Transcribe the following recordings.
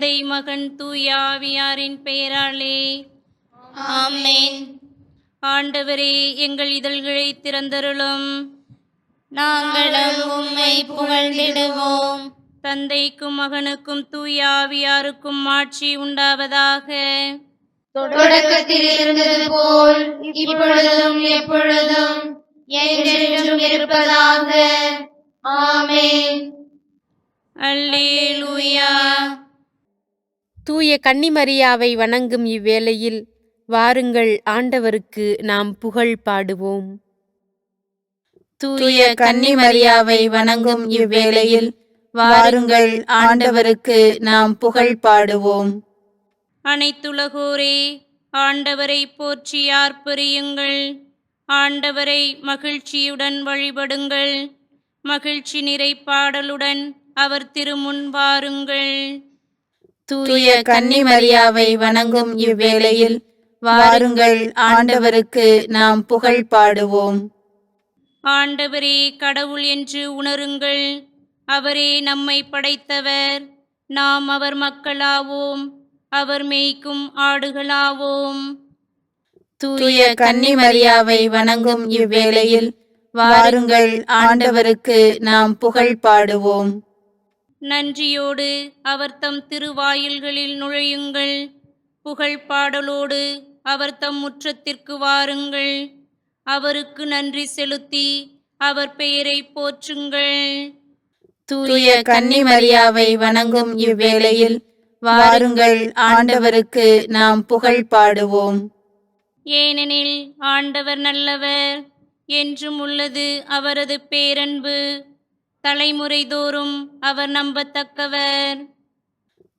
தந்தை மகன் தூயாவியாரின் பெயராலே. ஆமென். ஆண்டவரே எங்கள் இதழ்களை திறந்தருளும். நாங்களும் உம்மை புகழ்ந்திடுவோம். தந்தைக்கும் மகனுக்கும் தூயாவியாருக்கும் ஆட்சி உண்டாவதாக. தொடக்கத்தில் இருந்தது போல் இப்பொழுதும் எப்பொழுதும் என்றென்றும் இருப்பதாக. ஆமென். அல்லேலூயா. தூய கன்னிமரியாவை வணங்கும் இவ்வேளையில் வாருங்கள் ஆண்டவருக்கு நாம் புகழ் பாடுவோம். தூய கன்னிமரியாவை வணங்கும் இவ்வேளையில் வாருங்கள் ஆண்டவருக்கு நாம் புகழ் பாடுவோம். அனைத்துலகோரே ஆண்டவரை போற்றி ஆர்ப்பரியுங்கள். ஆண்டவரை மகிழ்ச்சியுடன் வழிபடுங்கள். மகிழ்ச்சி நிறை பாடலுடன் அவர் திருமுன் வாருங்கள். தூய கன்னிமரியாவை வணங்கும் இவ்வேளையில் வாருங்கள் ஆண்டவருக்கு நாம் புகழ் பாடுவோம். ஆண்டவரே கடவுள் என்று உணருங்கள். அவரே நம்மை படைத்தவர். நாம் அவர் மக்களாவோம். அவர் மேய்க்கும் ஆடுகளாவோம். தூய கன்னிமரியாவை வணங்கும் இவ்வேளையில் வாருங்கள் ஆண்டவருக்கு நாம் புகழ் பாடுவோம். நன்றியோடு அவர் தம் திருவாயில்களில் நுழையுங்கள். புகழ் பாடலோடு அவர் தம் முற்றத்திற்கு வாருங்கள். அவருக்கு நன்றி செலுத்தி அவர் பெயரை போற்றுங்கள். தூய கன்னிமரியாவை வணங்கும் இவ்வேளையில் வாருங்கள். ஆண்டவருக்கு நாம் புகழ் பாடுவோம். ஏனெனில் ஆண்டவர் நல்லவர் என்றும் உள்ளது அவரது பேரன்பு. தலைமுறை தோறும் அவர் நம்பத்தக்கவர்.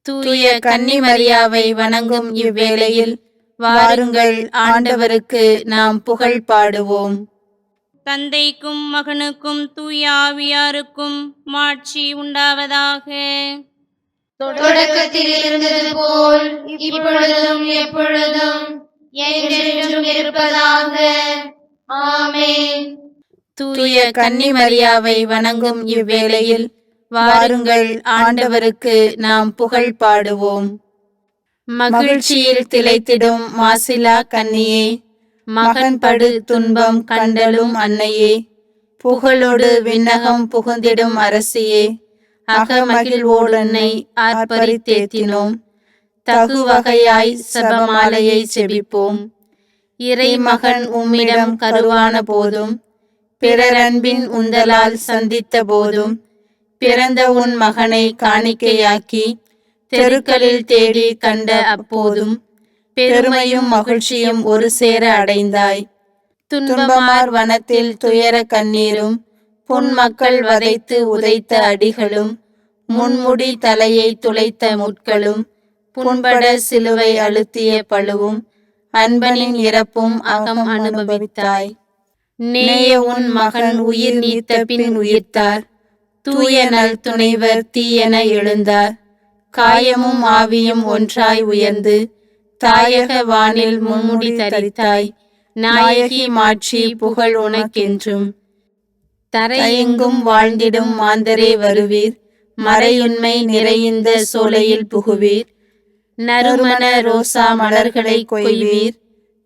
தூய கன்னிமரியாவை வணங்கும் இவ்வேளையில் வாருங்கள் ஆண்டவருக்கு நாம் புகழ் பாடுவோம். தந்தைக்கும் மகனுக்கும் தூய ஆவியாருக்கும் மாட்சி உண்டாவதாக. தொடக்கத்தில் இருந்தது போல் இப்பொழுதும் எப்பொழுதும் என்றென்றும் இருப்பதாக. ஆமென். தூய கன்னிமரியாவை வணங்கும் இவ்வேளையில் வாருங்கள் ஆண்டவருக்கு நாம் புகழ் பாடுவோம். மகிழ்ச்சியில் திளைத்திடும் மாசிலா கன்னியே மகன் படு துன்பம் கண்டலும் அன்னையே புகழோடு விண்ணகம் புகுந்திடும் அரசியே அகமகிழ்வோடன்னை ஆர்ப்பரித்தேத்தினோம். தகுவகையாய் சபமாலையை செபிப்போம். இறை மகன் உம்மிடம் கருவான போதும் பிறரன்பின் உந்தலால் சந்தித்த போதும் பிறந்த உன் மகனை காணிக்கையாக்கி தெருக்களில் தேடி கண்ட அப்போதும் பெருமையும் மகிழ்ச்சியும் ஒரு சேர அடைந்தாய். துன்பமார் வனத்தில் துயர கண்ணீரும் புன் மக்கள் வதைத்து உதைத்த அடிகளும் முன்முடி தலையை துளைத்த முட்களும் புண்பட சிலுவை அழுத்திய பழுவும் அன்பனின் இறப்பும் அகம் அனுபவித்தாய். நேய உன் மகன் உயிர் நீத்த பின் உயிர்த்தார். தூய நல் துணைவர் தீயென எழுந்தார். காயமும் ஆவியும் ஒன்றாய் உயர்ந்து தாயக வானில் மும்முடி தரித்தாய். நாயகி மாட்சி புகழ் உனக்கென்றும். தரையெங்கும் வாழ்ந்திடும் மாந்தரே வருவீர். மறையுண்மை நிறைந்த சோலையில் புகுவீர். நறுமண ரோசா மலர்களை கொய்வீர்.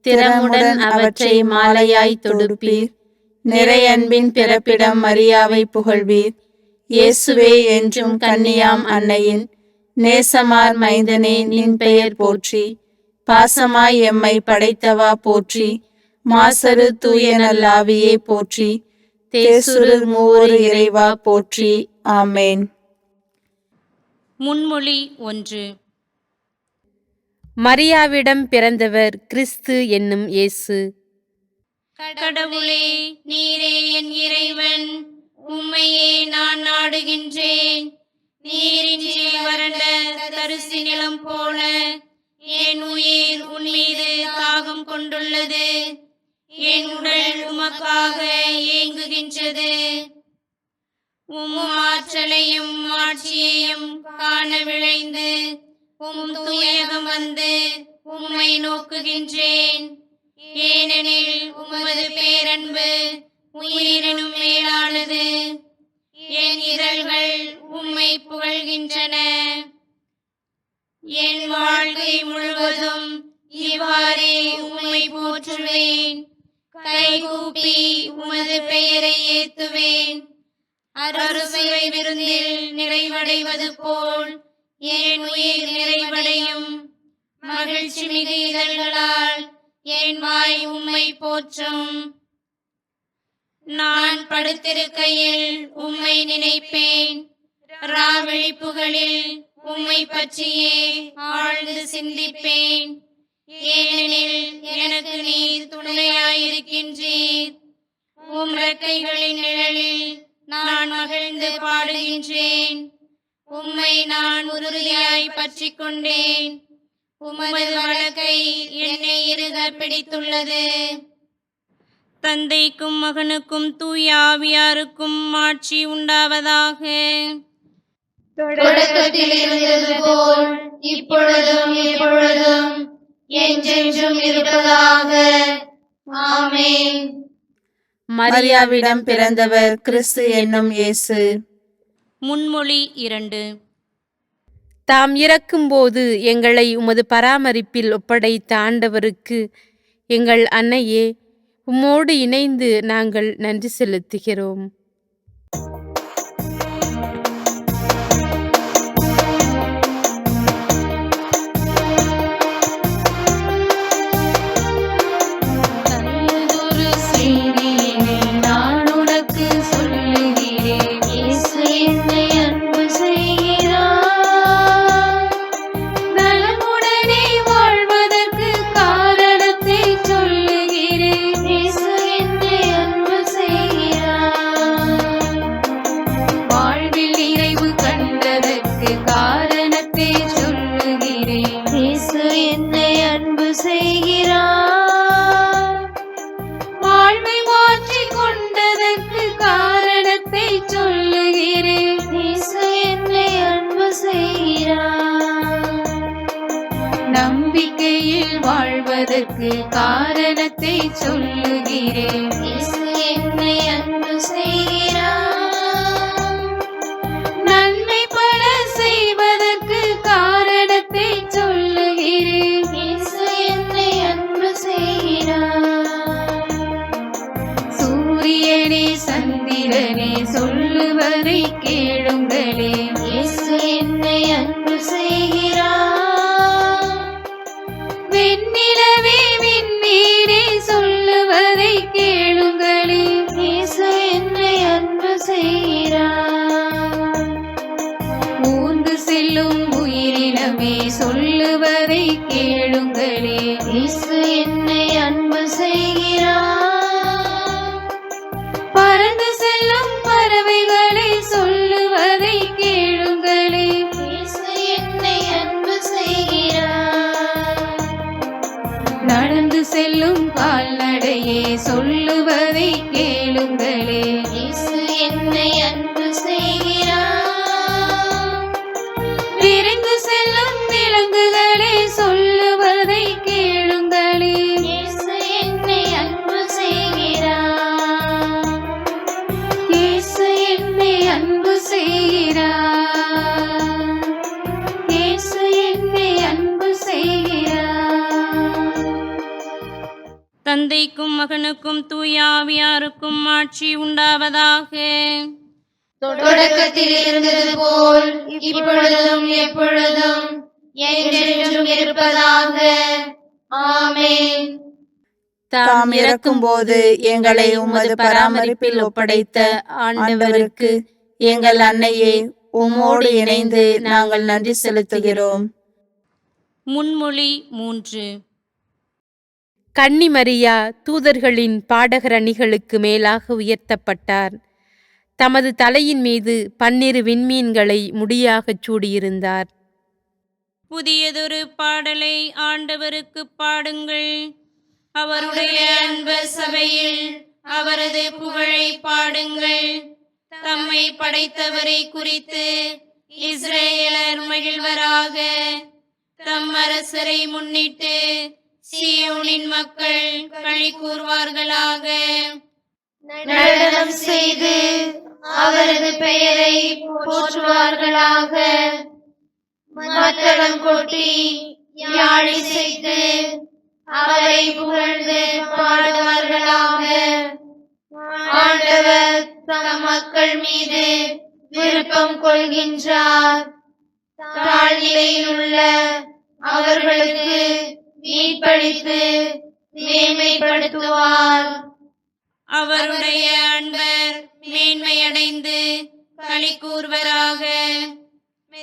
திறமுடன் அவற்றை மாலையாய் தொடுப்பீர். நிறையன்பின் பிறப்பிடம் மரியாவை புகழ்வீர். இயேசுவே என்றும் கன்னியாம் அன்னையின் நேசமார் மைந்தனே நின் பெயர் போற்றி. பாசமாய் எம்மை படைத்தவா போற்றி. மாசரு தூய நல்லாவியே போற்றி. தேசுரு மூவரு இறைவா போற்றி. ஆமேன். முன்மொழி ஒன்று. மரியாவிடம் பிறந்தவர் கிறிஸ்து என்னும் இயேசு. கடவுளே நீரே என் இறைவன் உம்மையே நான் நாடுகின்றேன். நீரின்றி வறண்ட தரிசி நிலம் போல என் உயிர் உன் மீது தாகம் கொண்டுள்ளது. என் உடல் உமக்காக ஏங்குகின்றது. உம் ஆற்றலையும் ஆட்சியையும் காண விளைந்து உம் தூயகம் வந்து உம்மை நோக்குகின்றேன். ஏனெனில் உமது பேரன்பு உயிரினும் மேலானது. என் இதழ்கள் உம்மை புகழ்கின்றன. என் வாழ்க்கை முழுவதும் இவ்வாறே உம்மை போற்றுவேன். கைகூப்பி உமது பெயரை ஏத்துவேன். அரசுவை விருந்தில் நிறைவடைவது போல் என் உயிர் நிறைவடையும். மகிழ்ச்சி மிகு இதழ்களால் என் வாய் உம்மை போற்றும். நான் படுத்திருக்கையில் உம்மை நினைப்பேன். ராவிழிப்புகளில் உம்மை பற்றியே ஆழ்ந்து சிந்திப்பேன். ஏனெனில் எனக்கு நீர் துணையாயிருக்கின்றீர். உம் ரெக்கைகளின் நிழலில் நான் மகிழ்ந்து பாடுகின்றேன். உம்மை நான் உறுதியாய் பற்றிக் கொண்டேன் உமது வழக்கை என்னை இறுக பிடித்துள்ளது. தந்தைக்கும் மகனுக்கும் தூய ஆவியாருக்கும் ஆட்சி உண்டாவதாக. தொடக்கத்தில் இருந்தது போல் இப்பொழுதும் எப்பொழுதும் என்றென்றும் இருப்பதாக. ஆமென். மரியாவிடம் பிறந்தவர் கிறிஸ்து என்னும் இயேசு. முன்மொழி இரண்டு. தாம் இறக்கும்போது எங்களை உமது பராமரிப்பில் ஒப்படைத்த ஆண்டவருக்கு எங்கள் அன்னையே உம்மோடு இணைந்து நாங்கள் நன்றி செலுத்துகிறோம். அதற்கு காரணத்தை சொல்லுகிறேன். என்னை அன்பு செய்கிறார் மகனுக்கும் தூய ஆவியாருக்கும் ஆட்சி உண்டாவதாக. தொடக்கத்தில் இருந்தது போல் இப்பொழுதும் எப்பொழுதும் என்றென்றும் இருப்பதாக. ஆமென். தாம் இறக்கும்போது எங்களை உமது பராமரிப்பில் ஒப்படைத்த ஆண்டவருக்கு எங்கள் அன்னையே உம்மோடு இணைந்து நாங்கள் நன்றி செலுத்துகிறோம். முன்மொழி மூன்று. கன்னிமரியா தூதர்களின் பாடகர் அணிகளுக்கு மேலாக உயர்த்தப்பட்டார். தமது தலையின் மீது பன்னிரு விண்மீன்களை முடியாகச் சூடியிருந்தார். புதியதொரு பாடலை ஆண்டவருக்கு பாடுங்கள். அவருடைய அன்பர் சபையில் அவரது புகழை பாடுங்கள். தம்மை படைத்தவரை குறித்து இஸ்ரேலர் மகிழ்வராக தம் அரசரை முன்னிட்டு சியோனின் மக்கள் களி கூறுவார்களாக. நடனம் செய்து அவரது பெயரை போற்றுவார்களாக. மத்தளம் கொட்டி யாழி செய்து அவரை புகழ்ந்து பாடுவார்களாக. ஆண்டவர் தம் மக்கள் மீது விருப்பம் கொள்கின்றார். தாழ்நிலையில் உள்ள அவர்களுக்கு மீட்பளித்து மேன்மைப்படுத்துவார். அவருடைய அன்பர் மேன்மையடைந்து களி கூறுவராக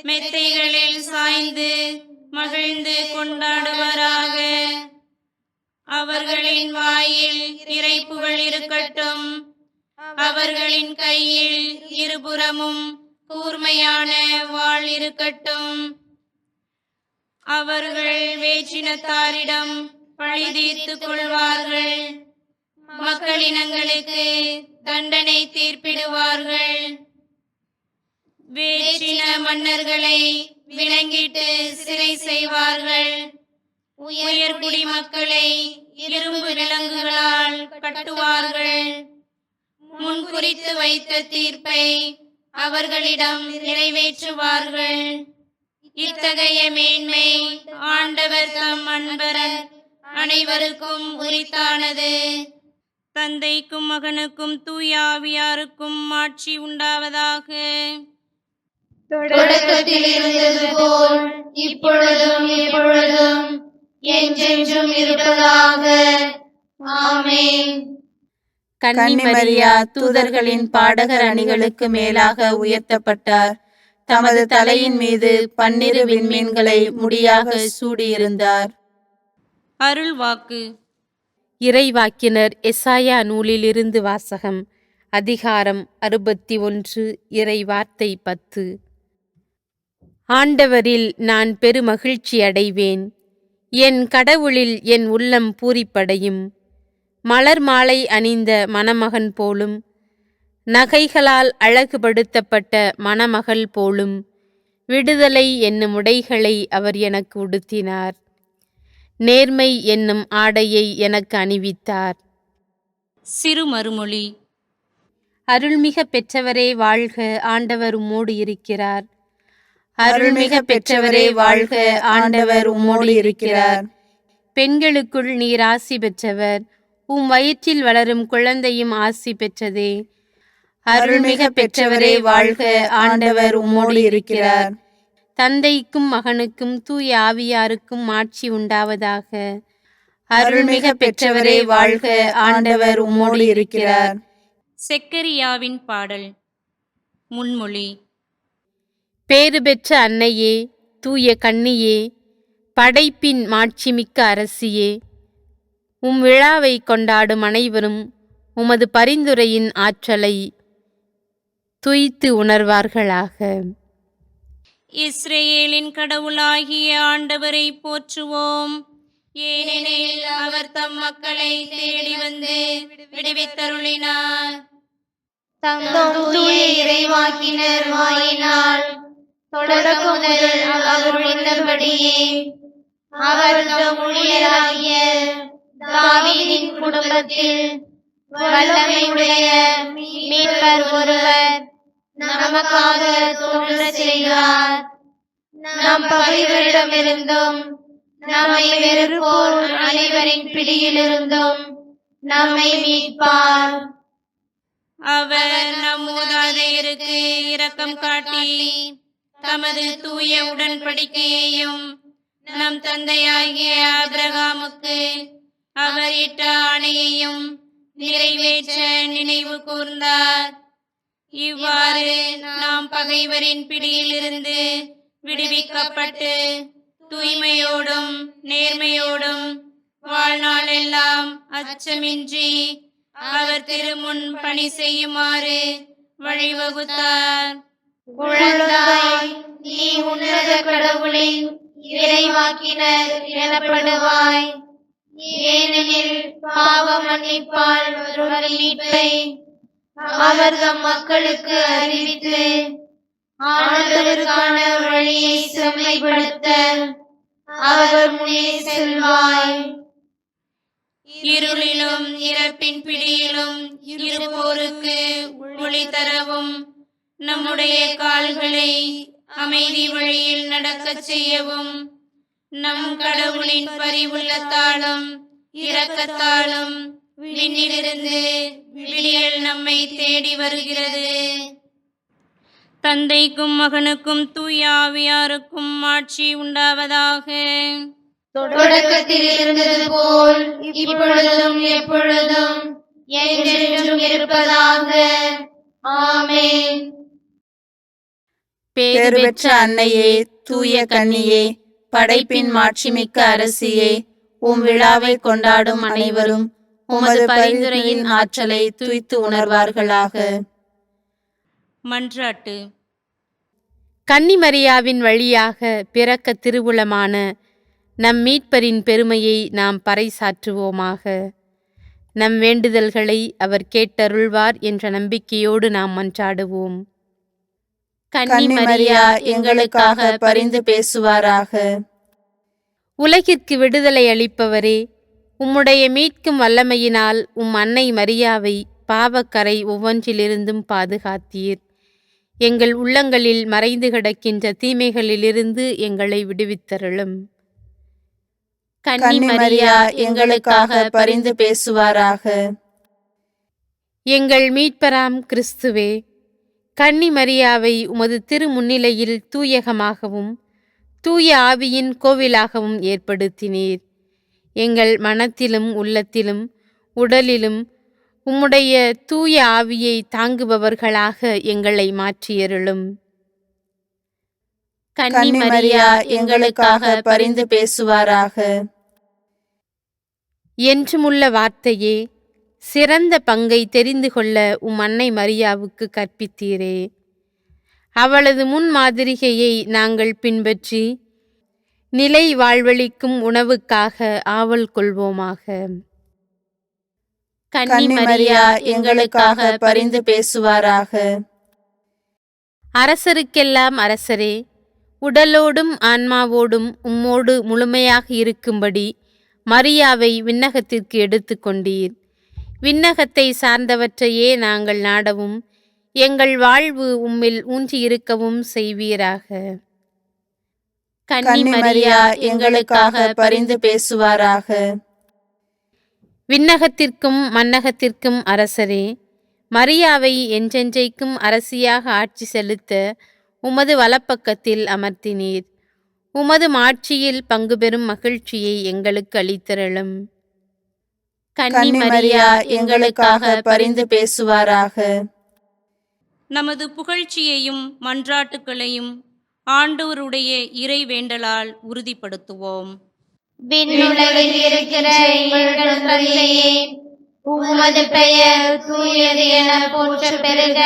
மெத்தைகளில் சாய்ந்து மகிழ்ந்து கொண்டாடுவராக. அவர்களின் வாயில் இறைப்புகள் இருக்கட்டும். அவர்களின் கையில் இருபுறமும் கூர்மையான வாள் இருக்கட்டும். அவர்கள் வேற்றினத்தாரிடம் பழி தீர்த்துக் கொள்வார்கள். மக்களினங்களுக்கு தண்டனை தீர்ப்பிடுவார்கள். வேற்றின மன்னர்களை விலங்கிட்டு சிறை செய்வார்கள். உயர் குடிமக்களை இரும்பு விலங்குகளால் கட்டுவார்கள். முன்குறித்து வைத்த தீர்ப்பை அவர்களிடம் நிறைவேற்றுவார்கள். இத்தகைய மேன்மை ஆண்டவர் தம் அன்பர் அனைவருக்கும் உரித்தானது. தந்தைக்கும் மகனுக்கும் தூயாவியாருக்கும் ஆட்சி உண்டாவதாக. தொடக்கத்தில் இருந்தது போல் இப்பொழுதும் எப்பொழுதும் என்றென்றும் இருப்பதாக. ஆமென். கன்னிமரியா தூதர்களின் பாடகர் அணிகளுக்கு மேலாக உயர்த்தப்பட்டார். தமது தலையின் மீது பன்னிரு விண்மீன்களை முடியாக சூடியிருந்தார். அருள் வாக்கு இறைவாக்கினர் எசாயா நூலிலிருந்து வாசகம் அதிகாரம் அறுபத்தி ஒன்று இறை வார்த்தை பத்து. ஆண்டவரில் நான் பெருமகிழ்ச்சி அடைவேன். என் கடவுளில் என் உள்ளம் பூரிப்படையும். மலர் மாலை அணிந்த மணமகன் போலும் நகைகளால் அழகுபடுத்தப்பட்ட மணமகள் போலும் விடுதலை என்னும் உடைகளை அவர் எனக்கு உடுத்தினார். நேர்மை என்னும் ஆடையை எனக்கு அணிவித்தார். சிறு மறுமொழி. அருள்மிக பெற்றவரே வாழ்க ஆண்டவர் உம்மோடு இருக்கிறார். அருள்மிக பெற்றவரே வாழ்க ஆண்டவர் உம்மோடு இருக்கிறார். பெண்களுக்குள் நீர் ஆசி பெற்றவர். உம் வயிற்றில் வளரும் குழந்தையும் ஆசி பெற்றதே. அருள்மிக பெற்றவரே வாழ்க ஆண்டவர் உம்மோடு இருக்கிறார். தந்தைக்கும் மகனுக்கும் தூய ஆவியாருக்கும் ஆட்சி உண்டாவதாக. அருள்மிக பெற்றவரே வாழ்க ஆண்டவர் உம்மோடு இருக்கிறார். செக்கரியாவின் பாடல் முன்மொழி. பேறு பெற்ற அன்னையே தூய கன்னியே படைப்பின் மாட்சிமிக்க அரசியே உம் விழாவை கொண்டாடும் அனைவரும் உமது பரிந்துரையின் ஆற்றலை துய்த்து உணர்வார்களாக. இஸ்ரேலின் கடவுளாகிய ஆண்டவரை போற்றுவோம். ஏனெனில் அவர் தம் மக்களை தேடி வந்து விடுவித்தருளினார். தம் தூய இறைவாக்கினர் வாயினால் தொடக்கம் முதல் அவர் உள்ளபடியே அவர் தம் ஊழியராகிய தாவீதின் குடும்பத்தில் வல்லமையுடைய மீட்பர் ஒருவர் நமக்காக தோன்ற செய்தார். நம் பகைவரிடமிருந்தும் நம்மை வெறுப்போர் அனைவரின் பிடியிலிருந்தும் நம்மை மீட்பார். அவர் நம் மூதாதையருக்கு இரக்கம் காட்டி தமது தூய உடன்படிக்கையையும் நம் தந்தையாகிய ஆபிரகாமுக்கு அவர் இட்ட ஆணையையும் நிறைவேற்ற நினைவு கூர்ந்தார். இவ்வாறு நாம் பகைவரின் பிடியிலிருந்து விடுவிக்கப்பட்டு தூய்மையோடும் நேர்மையோடும் வாழ்நாளெல்லாம் அச்சமின்றி அவர் திருமுன் பணி செய்யுமாறு வழிவகுத்தார். குழந்தாய் நீ உன்னத கடவுளின் இறைவாக்கினர் எனப்படுவாய். ஏனெனில் பாவ மன்னிப்பால் ஒருவர் மீட்பை அவர் தம் மக்களுக்கு அறிவித்து ஆண்டவருக்கான வழியை செம்மைப்படுத்த அவர் முன்னே செல்வாய். இருளிலும் இறப்பின் பிடியிலும் இருப்போருக்கு ஒளி தரவும் நம்முடைய கால்களை அமைதி வழியில் நடக்கச் செய்யவும் நம் கடவுளின் பரிவுள்ளத்தாலும் இரக்கத்தாலும் விண்ணிலிருந்து விடியல் நம்மை தேடி வருகிறது. தந்தைக்கும் மகனுக்கும் தூய ஆவியாருக்கும் ஆட்சி உண்டாவதாக. தொடக்கத்தில் இருந்தது போல் இப்பொழுதும் எப்பொழுதும் என்றென்றும் இருப்பதாக. ஆமென். பெற்ற அன்னையே தூய கன்னியே படைப்பின் மாட்சிமிக்க அரசியே உம் விழாவை கொண்டாடும் அனைவரும் உமது பரிந்துரையின் ஆற்றலை துய்த்து உணர்வார்களாக. மன்றாட்டு. கன்னிமரியாவின் வழியாக பிறக்க திருவுளமான நம் மீட்பரின் பெருமையை நாம் பறைசாற்றுவோமாக. நம் வேண்டுதல்களை அவர் கேட்டருள்வார் என்ற நம்பிக்கையோடு நாம் மன்றாடுவோம். கன்னிமரியா எங்களுக்காக பரிந்து பேசுவாராக. உலகிற்கு விடுதலை அளிப்பவரே உம்முடைய மீட்கும் வல்லமையினால் உம் அன்னை மரியாவை பாவக்கரை ஒவ்வொன்றிலிருந்தும் பாதுகாத்தீர். எங்கள் உள்ளங்களில் மறைந்து கிடக்கின்ற தீமைகளிலிருந்து எங்களை விடுவித்தருளும். கன்னிமரியா எங்களுக்காக பரிந்து பேசுவாராக. எங்கள் மீட்பராம் கிறிஸ்துவே கன்னி மரியாவை உமது திருமுன்னிலையில் தூயகமாகவும் தூய ஆவியின் கோவிலாகவும் ஏற்படுத்தினீர். எங்கள் மனத்திலும் உள்ளத்திலும் உடலிலும் உம்முடைய தூய ஆவியை தாங்குபவர்களாக எங்களை மாற்றியருளும். கன்னிமரியா எங்களுக்காக பரிந்து பேசுவாராக. என்றுமுள்ள வார்த்தையே சிறந்த பங்கை தெரிந்து கொள்ள உம் அன்னை மரியாவுக்கு கற்பித்தீரே. அவளது முன்மாதிரிகையை நாங்கள் பின்பற்றி நிலை வாழ்வளிக்கும் உணவுக்காக ஆவல் கொள்வோமாக. கன்னிமரியா எங்களுக்காக பரிந்து பேசுவாராக. அரசருக்கெல்லாம் அரசரே உடலோடும் ஆன்மாவோடும் உம்மோடு முழுமையாக இருக்கும்படி மரியாவை விண்ணகத்திற்கு எடுத்துக்கொண்டீர் விண்ணகத்தை சார்ந்தவற்றையே நாங்கள் நாடவும் எங்கள் வாழ்வு உம்மில் ஊன்றியிருக்கவும் செய்வீராக. கன்னிமரியா எங்களுக்காக பரிந்து பேசுவாராக. விண்ணகத்திற்கும் மன்னகத்திற்கும் அரசரே மரியாவை என்றென்றைக்கும் அரசியாக ஆட்சி செலுத்த உமது வலப்பக்கத்தில் அமர்த்தினீர். உமது மாட்சியில் பங்கு பெறும் மகிழ்ச்சியை எங்களுக்கு அளித்தருளும். கன்னிமரியா எங்களுக்காக பரிந்து பேசுவாராக. நமது புகழ்ச்சியையும் மன்றாட்டுக்களையும் ஆண்டவருடைய இறை வேண்டலால் உறுதிப்படுத்துவோம். விண்ணுலகில் இருக்கிற எங்கள் தந்தையே உமது பெயர் தூயது என போற்ற பெருக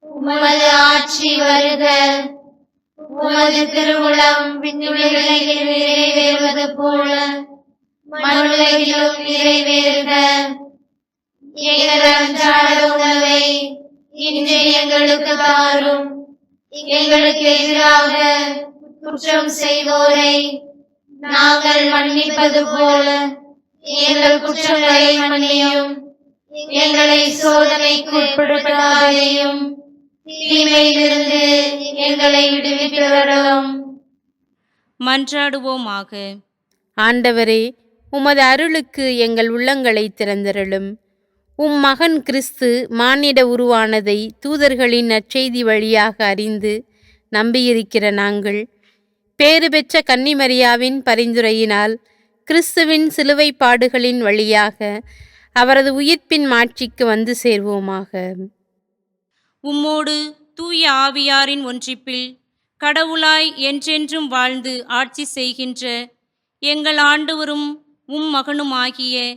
உமது ஆட்சி வருக. உமது திருவுளம் விண்ணுலகில் நிறைவேறுவது போல மண்ணுலகிலும் நிறைவேறுக. எங்கள் அன்றாட உணவை இன்று எங்களுக்கு தாரும். எங்களுக்கு எதிராக குற்றம் செய்வோரை நாங்கள் மன்னிப்பது போல எங்கள் குற்றங்களை மன்னியும் எங்களை சோதனைக்கு உட்படுத்தாதையும் தீமையிலிருந்து எங்களை விடுவித்தவரும் மன்றாடுவோமாக. ஆண்டவரே உமது அருளுக்கு எங்கள் உள்ளங்களை திறந்தருளும். உம் மகன் கிறிஸ்து மானிட உருவானதை தூதர்களின் நற்செய்தி வழியாக அறிந்து நம்பியிருக்கிற நாங்கள் பேறு பெற்ற கன்னிமரியாவின் பரிந்துரையினால் கிறிஸ்துவின் சிலுவை பாடுகளின் வழியாக அவரது உயிர்ப்பின் மாட்சிக்கு வந்து சேர்வோமாக. உம்மோடு தூய ஆவியாரின் ஒன்றிப்பில் கடவுளாய் என்றென்றும் வாழ்ந்து ஆட்சி செய்கின்ற எங்கள் ஆண்டவரும் உம் மகனுமாகிய